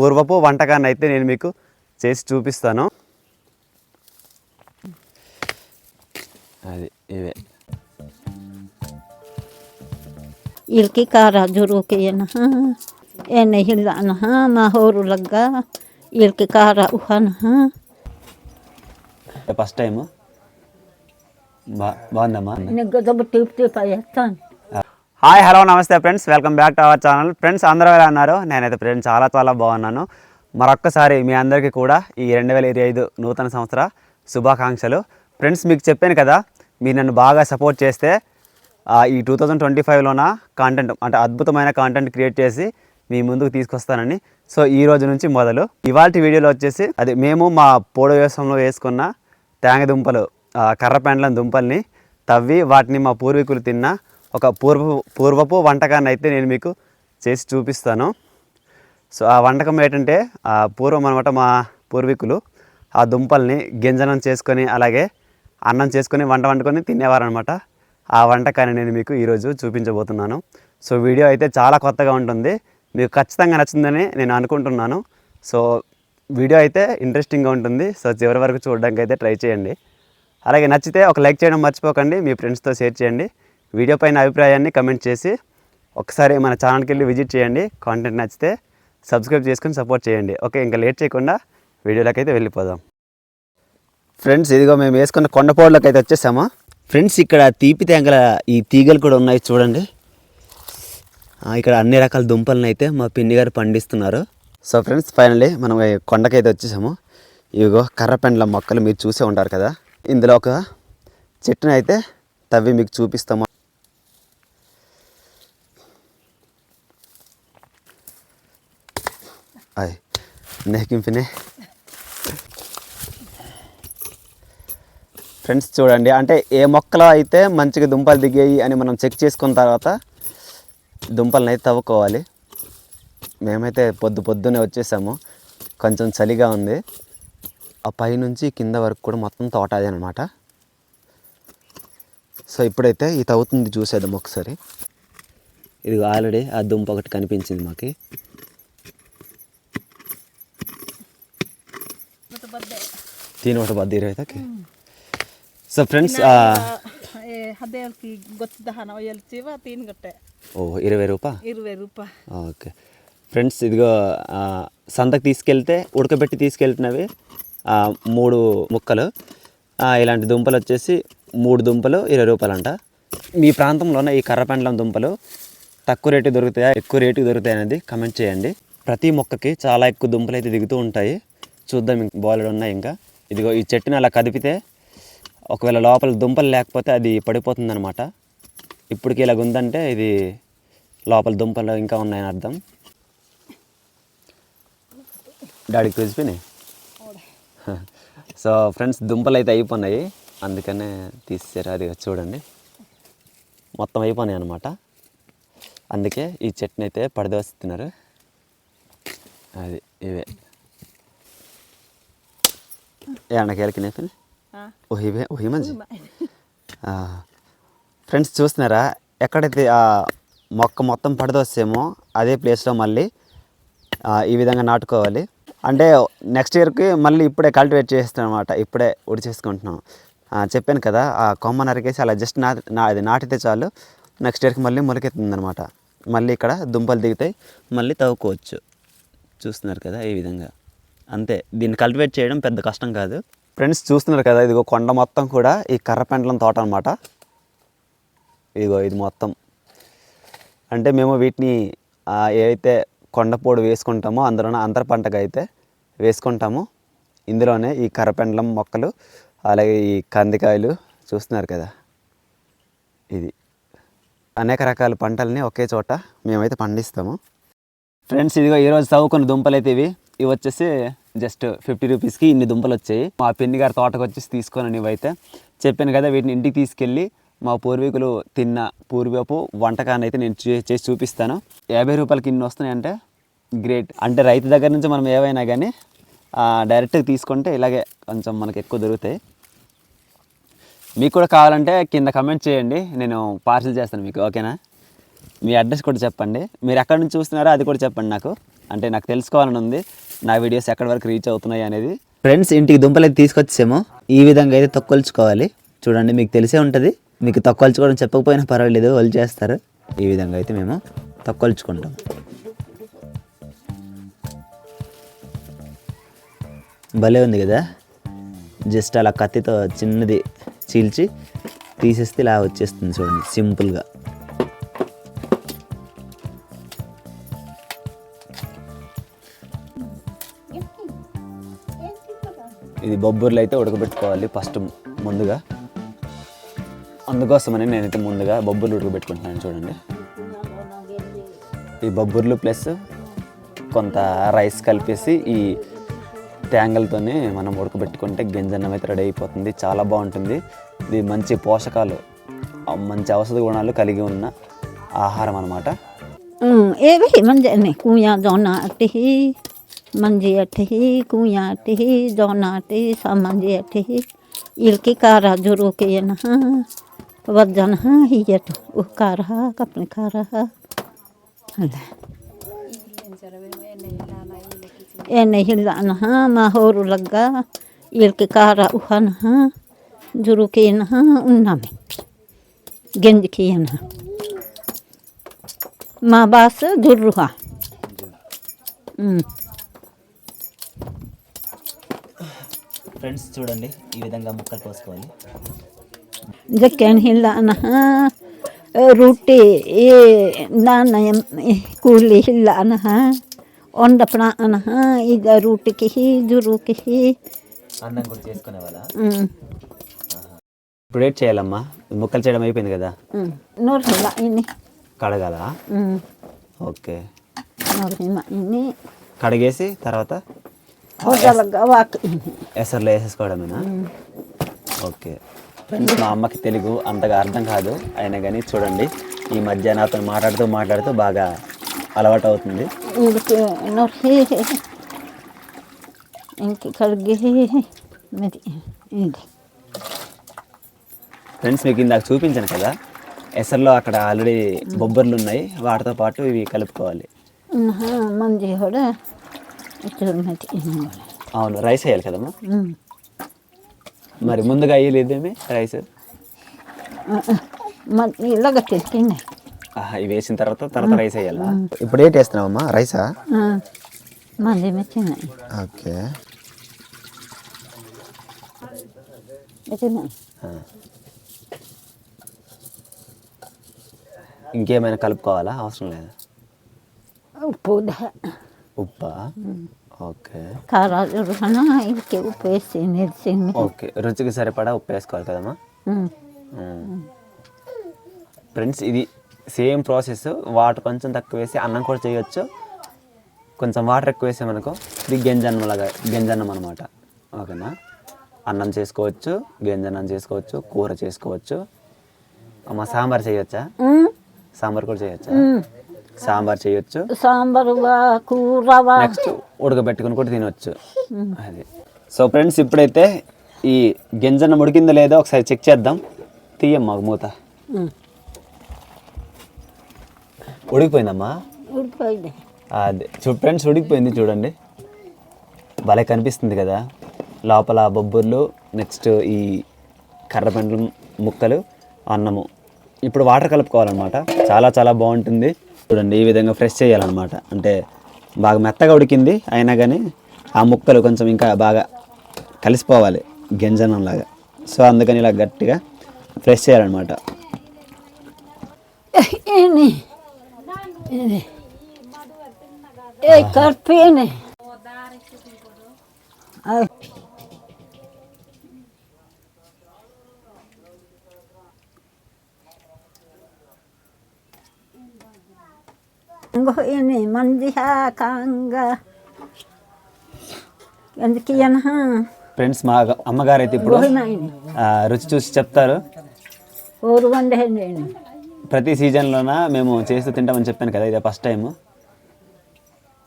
పూర్వపు వంటకాన్ని అయితే నేను మీకు చేసి చూపిస్తాను. అది ఇవే. ఇల్కి కారా జురుకేనా ఏన హిల్లానా మా హోరు లగ్గా ఇల్కి కారా ఉహానా. ఫస్ట్ టైం బా బాగుందమ్మా? నేను గొడవ టీప్ టీప్ అయ్యేస్తాను. హాయ్ హలో నమస్తే friends. Welcome back to our channel. Friends అందరూ ఎలా ఉన్నారు? నేనైతే ఫ్రెండ్స్ చాలా చాలా బాగున్నాను. మరొక్కసారి మీ అందరికీ కూడా ఈ రెండు వేల ఇరవై ఐదు నూతన సంవత్సర శుభాకాంక్షలు. ఫ్రెండ్స్ మీకు చెప్పాను కదా మీరు నన్ను బాగా సపోర్ట్ చేస్తే ఈ టూ థౌజండ్ ట్వంటీ ఫైవ్లోన కాంటెంట్ అంటే అద్భుతమైన కాంటెంట్ క్రియేట్ చేసి మీ ముందుకు తీసుకొస్తానని. సో ఈ రోజు నుంచి మొదలు. ఇవాళ వీడియోలో వచ్చేసి అది మేము మా పోడు వ్యవసాయంలో వేసుకున్న తేంగ దుంపలు ఆ, కర్ర దుంపల్ని తవ్వి వాటిని మా పూర్వీకులు తిన్న ఒక పూర్వపు పూర్వపు వంటకాన్ని అయితే నేను మీకు చేసి చూపిస్తాను. సో ఆ వంటకం ఏంటంటే ఆ పూర్వం అనమాట మా పూర్వీకులు ఆ దుంపల్ని గింజనం చేసుకొని అలాగే అన్నం చేసుకొని వంట వండుకొని తినేవారనమాట ఆ వంటకాన్ని నేను మీకు ఈరోజు చూపించబోతున్నాను. సో వీడియో అయితే చాలా కొత్తగా ఉంటుంది. మీకు ఖచ్చితంగా నచ్చిందని నేను అనుకుంటున్నాను. సో వీడియో అయితే ఇంట్రెస్టింగ్గా ఉంటుంది. సో చివరి వరకు చూడడానికి అయితే ట్రై చేయండి. అలాగే నచ్చితే ఒక లైక్ చేయడం మర్చిపోకండి. మీ ఫ్రెండ్స్తో షేర్ చేయండి. వీడియో పైన అభిప్రాయాన్ని కమెంట్ చేసి ఒకసారి మన ఛానల్కి వెళ్ళి విజిట్ చేయండి. కాంటెంట్ నచ్చితే సబ్స్క్రైబ్ చేసుకొని సపోర్ట్ చేయండి. ఓకే ఇంకా లేట్ చేయకుండా వీడియోలోకి అయితే వెళ్ళిపోదాం. ఫ్రెండ్స్ ఇదిగో మేము వేసుకున్న కొండపోడులోకి అయితే వచ్చేసాము? ఫ్రెండ్స్ ఇక్కడ తీపి తేంగల ఈ తీగలు కూడా ఉన్నాయి చూడండి. ఇక్కడ అన్ని రకాల దుంపలను అయితే మా పిన్ని గారు పండిస్తున్నారు. సో ఫ్రెండ్స్ ఫైనలీ మనం కొండకైతే వచ్చేసాము. ఇవిగో కర్రపెండ్ల మొక్కలు మీరు చూసే ఉంటారు కదా. ఇందులో ఒక చెట్టునైతే అయితే తవ్వి మీకు చూపిస్తాము. అయ్ నెక్కింపినే ఫ్రెండ్స్ చూడండి. అంటే ఏ మొక్కలో అయితే మంచిగా దుంపలు దిగాయి అని మనం చెక్ చేసుకున్న తర్వాత దుంపలను అయితే తవ్వుకోవాలి. మేమైతే పొద్దు పొద్దునే వచ్చేసాము. కొంచెం చలిగా ఉంది. ఆ పైనుంచి కింద వరకు కూడా మొత్తం తోట అదే అనమాట సో ఇప్పుడైతే ఇది తవ్వుతుంది చూసేద్దాం ఒకసారి. ఇది ఆల్రెడీ ఆ దుంప ఒకటి కనిపించింది మాకు. తీన్ ఒకటి బద్ద ఇరవై తక్కి సో ఫ్రెండ్స్ ಹದಿನೇಳಕ್ಕೆ ಗೊತ್ತಿದ್ದ ಒಯ್ಯಲ್ ಚೀವ ತೀನ್ ಗಟ್ಟೆ ఓ ఇరవై రూపా ఇరవై రూపాయ ఓకే ఫ్రెండ్స్ ఇదిగో ఆ, సంతకు తీసుకెళ్తే ఉడకబెట్టి తీసుకెళ్తున్నవి ఆ, మూడు ముక్కలు ఆ, ఇలాంటి దుంపలు వచ్చేసి మూడు దుంపలు ఇరవై రూపాయలు అంట మీ ప్రాంతంలోనే ఈ కర్రపెండలం దుంపలు తక్కువ రేటు దొరుకుతాయా ఎక్కువ రేటుకి దొరుకుతాయి అనేది కమెంట్ చేయండి ప్రతి మొక్కకి చాలా ఎక్కువ దుంపలు అయితే దిగుతూ ఉంటాయి చూద్దాం ఇంక బాలుడు ఉన్నాయి ఇంకా ఇదిగో ఈ చెట్టుని అలా కదిపితే ఒకవేళ లోపల దుంపలు లేకపోతే అది పడిపోతుంది అనమాట ఇప్పటికి ఇలాగ ఉందంటే ఇది లోపల దుంపలు ఇంకా ఉన్నాయని అర్థం. డాడీకి తెలిసిపోయినాయి సో ఫ్రెండ్స్ దుంపలు అయితే అయిపోయినాయి. అందుకనే తీసేసారు. అది చూడండి. మొత్తం అయిపోయినాయి అనమాట అందుకే ఈ చట్నీ అయితే పడదోస్తున్నారు. అది ఇవే. ఏమన్నా నేపని ఓ ఇవే ఓ మంచి ఫ్రెండ్స్ చూస్తున్నారా? ఎక్కడైతే ఆ మొక్క మొత్తం పడదొస్తేమో అదే ప్లేస్లో మళ్ళీ ఈ విధంగా నాటుకోవాలి. అంటే నెక్స్ట్ ఇయర్కి మళ్ళీ ఇప్పుడే కల్టివేట్ చేస్తాం అనమాట ఇప్పుడే ఉడి చేసుకుంటున్నాం. చెప్పాను కదా ఆ కొమ్మ నరికేసి అలా జస్ట్ నా నా అది నాటితే చాలు. నెక్స్ట్ ఇయర్కి మళ్ళీ మొలకెత్తుంది అనమాట మళ్ళీ ఇక్కడ దుంపలు దిగుతాయి. మళ్ళీ తవ్వుకోవచ్చు. చూస్తున్నారు కదా ఈ విధంగా. అంతే. దీన్ని కల్టివేట్ చేయడం పెద్ద కష్టం కాదు. ఫ్రెండ్స్ చూస్తున్నారు కదా ఇదిగో కొండ మొత్తం కూడా ఈ కర్రపెండలం తోట అనమాట ఇదిగో ఇది మొత్తం. అంటే మేము వీటిని ఏవైతే కొండపోడు వేసుకుంటామో అందులోనే అంతర పంటగా అయితే వేసుకుంటాము. ఇందులోనే ఈ కర్రపెండలం మొక్కలు అలాగే ఈ కందికాయలు చూస్తున్నారు కదా. ఇది అనేక రకాల పంటల్ని ఒకే చోట మేమైతే పండిస్తాము. ఫ్రెండ్స్ ఇదిగో ఈరోజు చదువుకున్న దుంపలు అయితే ఇవి. ఇవి వచ్చేసి జస్ట్ ఫిఫ్టీ రూపీస్కి ఇన్ని దుంపలు వచ్చాయి మా పిన్ని గారి తోటకు వచ్చేసి తీసుకొని ఇవైతే చెప్పాను కదా వీటిని ఇంటికి తీసుకెళ్ళి మా పూర్వీకులు తిన్న పూర్వపు వంటకాన్ని అయితే నేను చే- చేసి చూపిస్తాను. యాభై రూపాయలకి ఇన్ని వస్తున్నాయంటే గ్రేట్. అంటే రైతు దగ్గర నుంచి మనం ఏవైనా కానీ డైరెక్ట్గా తీసుకుంటే ఇలాగే కొంచెం మనకి ఎక్కువ దొరుకుతాయి. మీకు కూడా కావాలంటే కింద కమెంట్ చేయండి నేను పార్సిల్ చేస్తాను మీకు ఓకేనా? మీ అడ్రస్ కూడా చెప్పండి. మీరు ఎక్కడి నుంచి చూస్తున్నారో అది కూడా చెప్పండి నాకు. అంటే నాకు తెలుసుకోవాలని ఉంది. నా వీడియోస్ ఎక్కడి వరకు రీచ్ అవుతున్నాయి అనేది ఫ్రెండ్స్ ఇంటికి దుంపలు అయితే తీసుకొచ్చేమో ఈ విధంగా అయితే తొక్కొల్చుకోవాలి చూడండి మీకు తెలిసే ఉంటుంది. మీకు తొక్కొల్చుకోవడం చెప్పకపోయినా పర్వాలేదు వాళ్ళు చేస్తారు. ఈ విధంగా అయితే మేము తొక్కొల్చుకుంటాం భలే ఉంది కదా? జస్ట్ అలా కత్తితో చిన్నది చీల్చి తీసేస్తే ఇలా వచ్చేస్తుంది చూడండి సింపుల్గా. బొబ్బర్లు అయితే ఉడకబెట్టుకోవాలి ఫస్ట్ ముందుగా. అందుకోసమని నేనైతే ముందుగా బొబ్బర్లు ఉడకబెట్టుకుంటున్నాను చూడండి. ఈ బొబ్బర్లు ప్లస్ కొంత రైస్ కలిపేసి ఈ ట్యాంగల్తోనే మనం ఉడకబెట్టుకుంటే గింజన్నం అయితే రెడీ అయిపోతుంది. చాలా బాగుంటుంది. ఇది మంచి పోషకాలు మంచి ఔషధ గుణాలు కలిగి ఉన్న ఆహారం అనమాట ఏవి? మంజనే కూయా జొన్న అట్టి. మంజి అట్టి కుయా అట్టి జొన్న అట్టి సమంజి అట్టి ఇల్కి కారా జురుకేన వజ్జన హియట్ ఉ కారా కప్ని కారా అలా ene hilana ha ma horu lagga ilki kara uhana ha friends చూడండి ఈ విధంగా ముక్కలు కోసుకోవాలి ఇంకా కెనిహిల్ అన్న. రూటి నాన్న కూలి హిల్ అన్న. వండపణ అన్న. ఇది రూటికి జురుకి అన్నం కూడా చేసుకునే వాళ్ళ ఇప్పుడు ఏం చేయాలమ్మా? ముక్కలు చేయడం అయిపోయింది కదా? నూరు హిల్ అయ్యింది కడగాల? ఓకే. నూరు హిల్ అయ్యింది కడిగేసి తర్వాత? ఎసర్లో వేసేసుకోవడమేనా? ఓకే. ఫ్రెండ్స్ మా అమ్మకి తెలుగు అంతగా అర్థం కాదు. అయినా కానీ చూడండి ఈ మధ్య నాతో మాట్లాడుతూ మాట్లాడుతూ బాగా అలవాటు అవుతుంది. ఫ్రెండ్స్ మీకు ఇందాక చూపించాను కదా ఎసర్లో అక్కడ ఆల్రెడీ బొబ్బర్లు ఉన్నాయి వాటితో పాటు ఇవి కలుపుకోవాలి. Nah, mandi med ini. అవును రైస్ వేయాలి కదమ్మా. మరి ముందుగా అయ్యలేదేమి రైస్ ini. ఆహా, ఇవి వేసిన తర్వాత తర్వాత రైస్ వేయాలా? ఇప్పుడు ఏంటి వేస్తున్నావమ్మా రైసా ini. ఓకే. ఇంకేమైనా కలుపుకోవాలా? అవసరం లేదా? dah. ఉప్పా? Okay. upu sini sini. Okay. రుచికి సరిపడా ఉప్పు వేసుకోవాలి కదమ్మా. ఫ్రెండ్స్ ఇది సేమ్ ప్రాసెస్. వాటర్ కొంచెం తక్కువ వేసి అన్నం కూడా చేయొచ్చు. కొంచెం వాటర్ ఎక్కువ వేసామనుకో ఇది గంజన్నం లాగా గంజన్నం అనమాట ఓకేనా? అన్నం చేసుకోవచ్చు గంజన్నం చేసుకోవచ్చు కూర చేసుకోవచ్చు. అమ్మ సాంబార్ చేయొచ్చా. సాంబార్ కూడా చేయొచ్చా. సాంబార్ చేయొచ్చు. కూరవా నెక్స్ట్ ఉడకబెట్టుకుని కూడా తినవచ్చు అది. సో ఫ్రెండ్స్ ఇప్పుడైతే ఈ గింజన్న ఉడికిందో లేదో ఒకసారి చెక్ చేద్దాం. తీయం మాకు మూత. ఉడికిపోయిందమ్మా? ఉడిపోయింది అదే. చూ ఫ్రెండ్స్ ఉడికిపోయింది చూడండి. భలే కనిపిస్తుంది కదా. లోపల బొబ్బర్లు నెక్స్ట్ ఈ కర్రపెండ్ల ముక్కలు అన్నము. ఇప్పుడు వాటర్ కలుపుకోవాలన్నమాట. చాలా చాలా బాగుంటుంది. చూడండి ఈ విధంగా ఫ్రెష్ చేయాలన్నమాట. అంటే బాగా మెత్తగా ఉడికింది అయినా కానీ ఆ ముక్కలు కొంచెం ఇంకా బాగా కలిసిపోవాలి గింజనం లాగా సో అందుకని ఇలా గట్టిగా ఫ్రెష్ చేయాలన్నమాట. ini ini mandiha ఎందుకు ఫ్రెండ్స్ మా అమ్మగారు అయితే ఇప్పుడు. ఆ, రుచి చూసి చెప్తారు. ఊరు వండే ప్రతి సీజన్లోన మేము చేస్తూ తింటామని చెప్పాను కదా ఇదే ఫస్ట్ టైం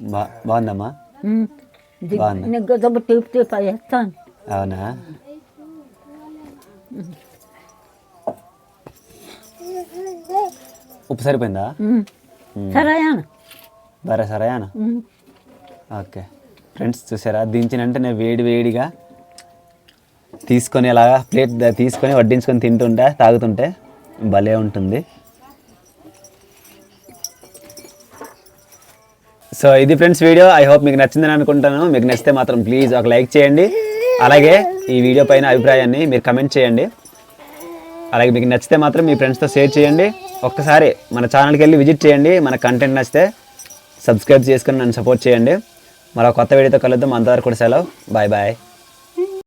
బా బాగుందమ్మా? బాగుంది. నీకు టీప్ టీప్ అవునా? ఉప్పు సరిపోయిందా? సరేనా. బరే సరేనా? ఓకే. ఫ్రెండ్స్ చూసారా? దించిన వెంటనే వేడి వేడిగా తీసుకొని అలాగా ప్లేట్ తీసుకొని వడ్డించుకొని తింటుంటే తాగుతుంటే భలే ఉంటుంది. సో ఇది ఫ్రెండ్స్ వీడియో ఐ హోప్ మీకు నచ్చిందని అనుకుంటాను. మీకు నచ్చితే మాత్రం ప్లీజ్ ఒక లైక్ చేయండి. అలాగే ఈ వీడియో పైన అభిప్రాయాన్ని మీరు కమెంట్ చేయండి. అలాగే మీకు నచ్చితే మాత్రం మీ ఫ్రెండ్స్తో షేర్ చేయండి. ఒక్కసారి మన ఛానల్కి వెళ్ళి విజిట్ చేయండి. మన కంటెంట్ నచ్చితే సబ్స్క్రైబ్ చేసుకుని నన్ను సపోర్ట్ చేయండి. మరో కొత్త వీడియోతో కలుద్దాం. అంతవరకు కూడా సెలవు. Bye bye